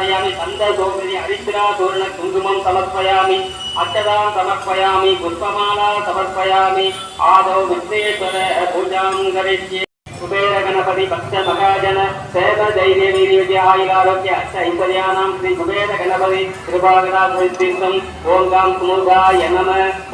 திவ்ய பரிமள கந்த சோதரி ஹரித்ரா சூர்ண குங்குமம் சமர்ப்பயாமி அச்சதாம் சமர்ப்பயாமி புஷ்பமாலா சமர்ப்பயாமி ஆதௌ விக்னேஸ்வர பூஜாம் கரிஷ்யே குபேர கணபதி பக்த மகாஜன சேவ தைரிய வீரிய ஆயுராரோக்கிய அஷ்ட ஐஸ்வர்யானாம் ஸ்ரீ குபேர கணபதி கிருபாகராசித்தம் ஓம் காம் குமுதாய நம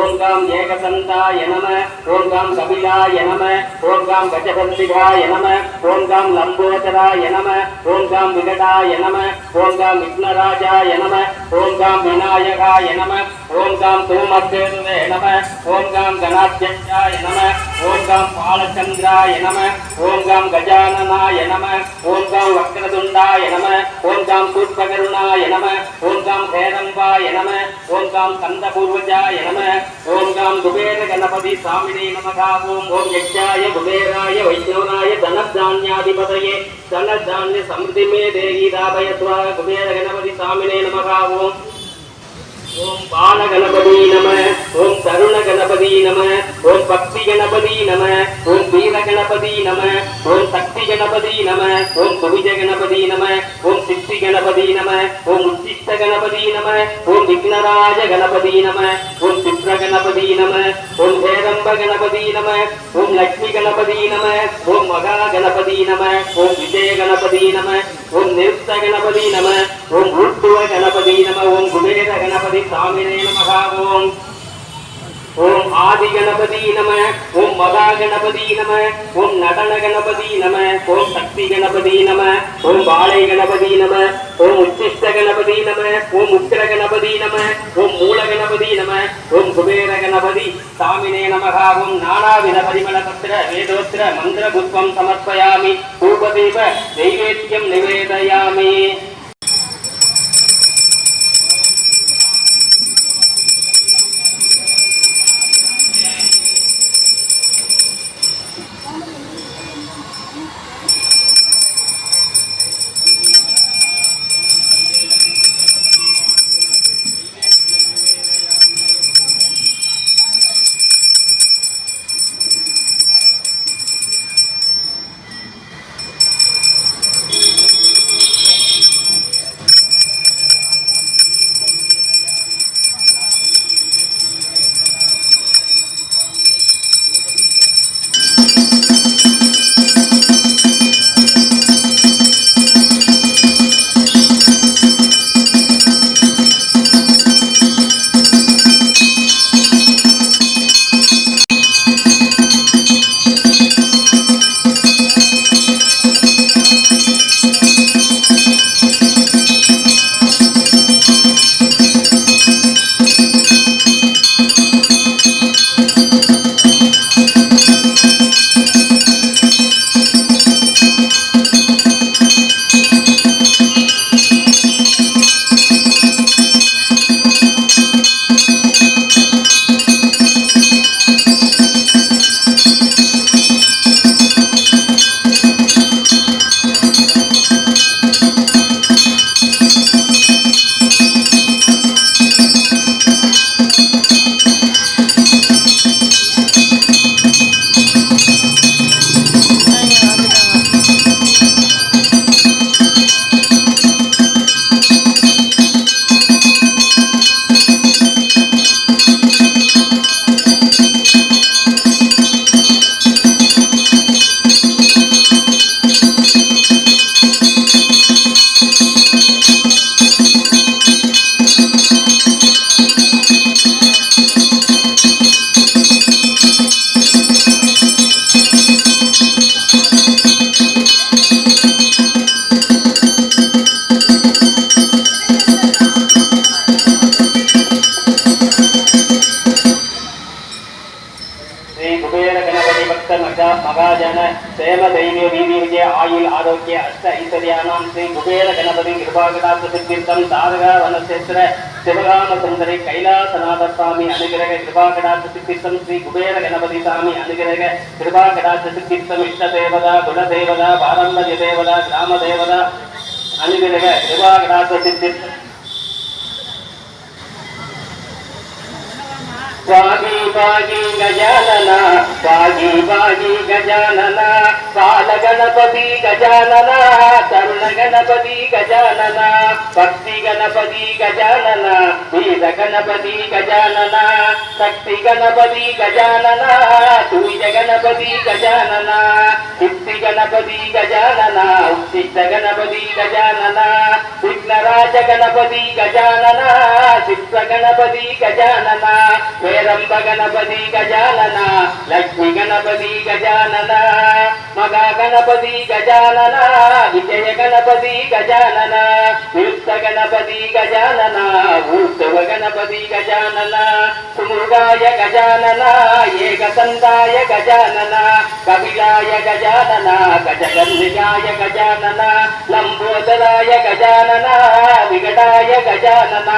ஓம் காம் ஏகசந்தாய நம ஓம் காம் கபிலாய நம ஓம் காம் கஜபந்திகாய நம ஓம் காம் லம்போதராய நம ஓம் காம் விகடாய நம ஓம் காம் விக்னராஜாய நம ஓம் காம் விநாயகாய நம ஓம் காம் தூமத்தேருவே நம ஓம் காம் கணாத்தியாய நம ஓம் காம் பாலச்சந்திராய நம ஓம் காம் கஜானனாய நம ஓம் காம் வக்ரதுண்டாய நம ஓம் காம் சூர்பகருணாய நம ஓம் காம் ஹேரம்பாய நம ஓம் காம் கந்தபூர்வஜாய நம ஓம் காம் குபேர கணபதி சாமினே நமகா ஓம் ஓம் யக்ஷாய குபேராய வைஷ்ணவனாய தனதான்யாதிபதயே தனதான்ய சமிருதிமே தேகி தாபயத்வா குபேர கணபதி சாமினே நமகா ஓம் ஓம் பால கணபதி நம ஓம் தருண கணபதி நம ஓம் பக்தி கணபதி நம ஓம் வீர கணபதி நம ஓம் சக்தி கணபதி நம ஓம் துவிஜ கணபதி நம ஓம் சித்தி கணபதி நம ஓம் உச்சிஷ்ட கணபதி நம ஓம் விக்னராஜ கணபதி நம ஓம் சித்ர கணபதி நம ஓம் ஹேரம்ப கணபதி நம ஓம் லக்ஷ்மி கணபதி நம ஓம் மகா கணபதி நம ஓம் விஜய கணபதி நம ஓம் நிறுத்த கணபதி நம ஓம் ஊட்டுவ கணபதி நம ஓம் குபேர கணபதி சாமினே நமகாவோம் ஓம். ஆதி கணபதி நம. ஓம் மகா கணபதி நம. ஓம் நடன கணபதி நம. ஓம் சக்தி கணபதி நம. ஓம் பாலை கணபதி நம. ஓம் உச்சிஷ்ட கணபதி நம. ஓம் உக்கிர கணபதி நம. ஓம் மூல கணபதி நம. ஓம் குபேர கணபதி சாமினே நமகா. ஓம் நானாவித பரிமள பத்திர வேதோத்திர மந்திர புத்வம் சமர்ப்பயாமி. பூபதீப நைவேத்தியம் நிவேதயாமி. கணபதி கிருபாகடாச தாரகா வனசேத்திர சிவகாம சுந்தரி கைலாசநாத சுவாமி அனுகிரக கிருபாகடாத்து சித்தீர்த்தம் ஸ்ரீ குபேர கணபதி சாமி அனுகிரக கிருபாகடாத்து சித்தீர்த்தம் இஷ்ட தேவதா குல தேவதா பாரம்பரிய தேவதா கிராம தேவதா அனுகிரக கிருபாகடாத்து சித்தீர்த்தம் வாகி வாகி கஜானன வாகி வாகி கஜானன கால கணபதி கஜானன தருண கணபதி கஜானன பக்தி கணபதி கஜானன வீர கணபதி கஜானன சக்தி கணபதி கஜானன தூய கணபதி கஜானன சித்தி கணபதி கஜானன உச்சித்த கணபதி கஜானன விக்னராஜ கணபதி கஜானன சித்த கணபதி கஜானன ಭೈರಂಬ ಗಣಪತಿ ಗಜಾನನ ಲಕ್ಷ್ಮಿ ಗಣಪತಿ ಗಜಾನನ ಮಗ ಗಣಪತಿ ಗಜಾನನ ವಿಜಯ ಗಣಪತಿ ಗಜಾನನ ವೃತ್ತ ಗಣಪತಿ ಗಜಾನನ ಊರ್ಧವ ಗಣಪತಿ ಗಜಾನನ ಸುಮೃಗಾಯ ಗಜಾನನ ಏಕಸಂದಾಯ ಗಜಾನನ ಕಪಿಲಾಯ ಗಜಾನನ ಗಜಗನ್ವಿಗಾಯ ಗಜಾನನ ಲಂಬೋದರಾಯ ಗಜಾನನ ವಿಕಟಾಯ ಗಜಾನನ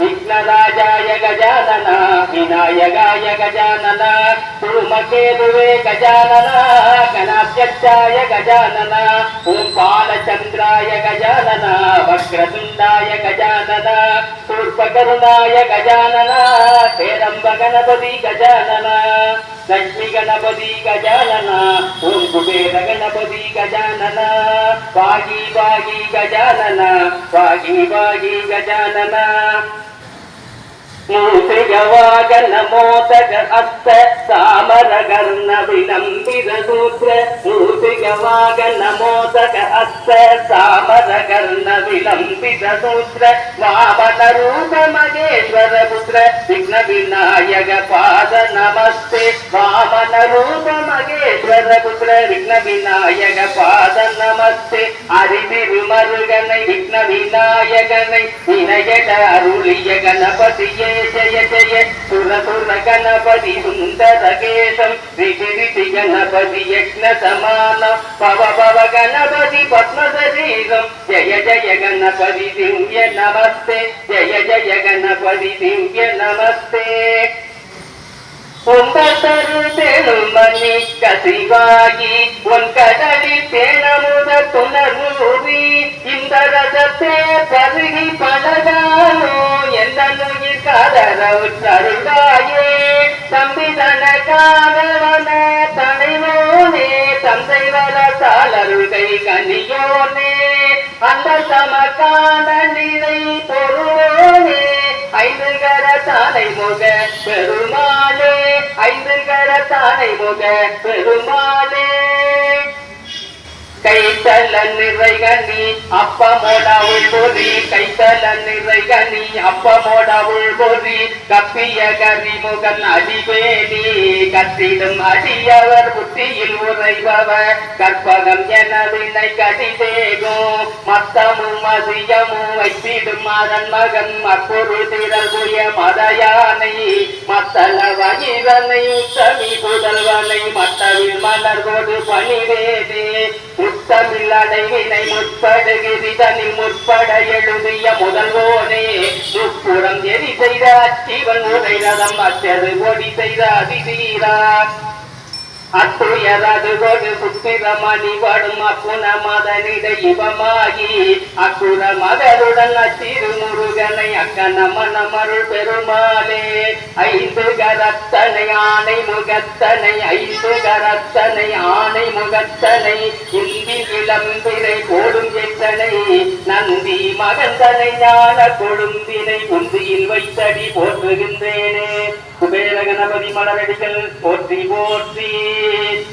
ವಿಘ್ನರಾಜಾಯ ಗಜಾನನ ವಿನಾ గణాయగాయ గజానన కురుమకేతువే గజానన గణాధ్యక్షాయ గజానన ఓం బాలచంద్రాయ గజానన వక్రతుండాయ గజానన శూర్పకరుణాయ గజానన పేరంబ గణపతి గజానన లక్ష్మి గణపతి గజానన ఓం కుబేర గణపతి గజానన వాగి వాగి గజానన వాగి వాగి గజానన மோதக அஸ்த சாமரகர்ண விளம்பித சூத்ர மூசிகவாகன மோதக அஸ்த சாமரகர்ண விளம்பித சூத்ர வாமன ரூப மகேஸ்வர புத்திர விக்ன விநாயக பாத நமஸ்தே வாமன ரூப மகேஸ்வர புத்திர விக்ன விநாயக பாத நமஸ்தே அறிவிருமருகனை விக்ன விநாயகனை வினயட அருளிய கணபதியே జయ జయ సురసుర గణపతి సుందర కేశం వికిరితి గణపతి యజ్ఞ సమాన పవ పవ గణపతి పద్మ శరీరం జయ జయ గణపతి దివ్య నమస్తే జయ జయ గణపతి దివ్య నమస్తే. திவ்ய நமஸ்தே ஒன்பத்தரு தெழுமணி கசிவாகி உன் கடலில் தேனமுத துணர்வுவி இந்த ரசத்தே பருகி பழகானோ எந்த நுயிர் காதரவு தருளாயே தம்பி தனக்காதவன தனைவோனே தந்தை வர சாலருகை கனியோனே அந்த சமக்கான நிலை பொருளோனே ஐந்து கரத்தானை முக பெருமாளே. ஐந்து கரத்தானை முக பெருமாளே கைத்தல நிறை அப்பமோட உள்பொறி கைத்தல நிறை அப்பமோட உள்பொறி கப்பிய கரி முகன் கத்திடும் அடியவர் புத்தியில் உறைபவர். கற்பகம் எனவினை கடிதேகும். மத்தமும் மதியமும் வைத்திடும் அதன் மகன். அப்பொருள் திறகுய புய மதயானை. மத்தள வயிறனை சமி புதல்வனை. மத்தவில் மலர்கோடு பணிவேதே முத்தமிழடையினை முற்படுகிறிதனில் முற்பட எழுதிய முதல்வோனே முப்புறம் எரி செய்த அச்சிவன் உரை ரதம் அச்சது கொடி செய்த அதிதீரா அத்துயரது கொடு புத்திரமணி வடும் அப்புன இவமாகி. அக்குற மகளுடன் அச்சிறு முருகனை அக்கன மனமருள் பெருமாளே. ஐந்து கரத்தனை ஆணை முகத்தனை ஐந்து கரத்தனை ஆணை முகத்தனை. இந்தி இளம்பிரை போடும் எத்தனை நந்தி மகந்தனை ஞான கொழுந்தினை உந்தியில் வைத்தடி போற்றுகின்றேனே. குபேர கணபதி மலரடிகள் போற்றி போற்றி.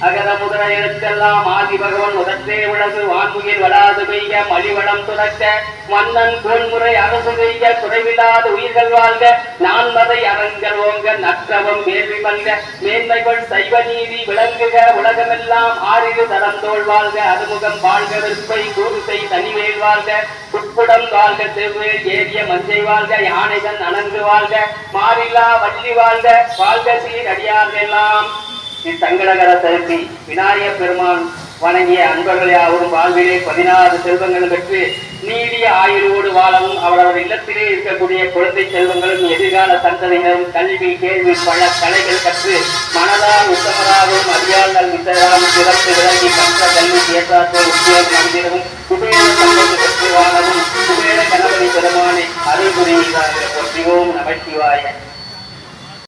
அகத முதல எழுத்தெல்லாம் ஆதி பகவன் முதற்றே உலகு வான்முகில் வளாது பெய்ய மலிவளம் துறக்க மன்னன் கோன்முறை அரசு செய்ய குறைவில்லாத உயிர்கள் வாழ்க நான்மதை அரங்கல் ஓங்க நற்றவம் வேள்வி மல்க மேன்மைகள் சைவ நீதி விளங்குக உலகமெல்லாம் ஆறிரு தரந்தோள் வாழ்க அறுமுகம் வாழ்க விற்பை கூறுசை தனிவேல் வாழ்க உட்புடம் வாழ்க செவ்வேல் ஏறிய மஞ்சை வாழ்க யானைகள் அணங்கு வாழ்க மாறிலா வள்ளி வாழ்க வாழ்க சீர் அடியார்களெல்லாம் இச்சங்கடகர சதுர்த்தி விநாயக பெருமான் வணங்கிய அன்பர்கள் யாவரும் வாழ்விலே பதினாறு செல்வங்களும் பெற்று நீடிய ஆயுளோடு வாழவும் அவரவர் இல்லத்திலே இருக்கக்கூடிய குழந்தை செல்வங்களும் எதிர்கால சந்ததியினரும் கல்வி கேள்வி பல கலைகள் கற்று மனதால் உத்தமராகவும் அறியாமல் மித்தராகவும் சிறப்பு விளங்கி கற்ற கல்வி ஏற்றாற்ற உத்தியோக மந்திரமும் குபேர சம்பத்து பெற்று வாழவும் குபேர கணபதி பெருமானை அருள் புரிகிறார்கள் போற்றிவோம் நமச்சிவாய.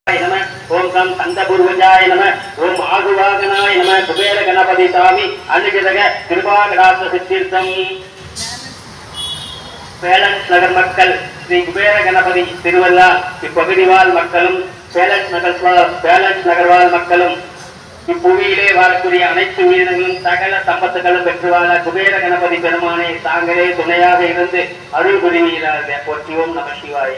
நம ஸ்தோத்திரம் சந்தபூர்வஜாய நம ஓம் ஆகுவாகனாய நம குபேர கணபதி சாமி அனுகிரக கிருபாகடாச சித்தீர்த்தம் பேலன்ஸ் நகர் மக்கள் ஸ்ரீ குபேர கணபதி திருவள்ளா இப்பகுதி வாழ் மக்களும் பேலன்ஸ் நகர் வாழ் பேலன்ஸ் மக்களும் இப்புவியிலே வாழக்கூடிய அனைத்து உயிரினங்களும் சகல சம்பத்துகளும் பெற்று வாழ குபேர கணபதி பெருமானை தாங்களே துணையாக இருந்து அருள் புரிவீராக போற்றியோம் நம சிவாய.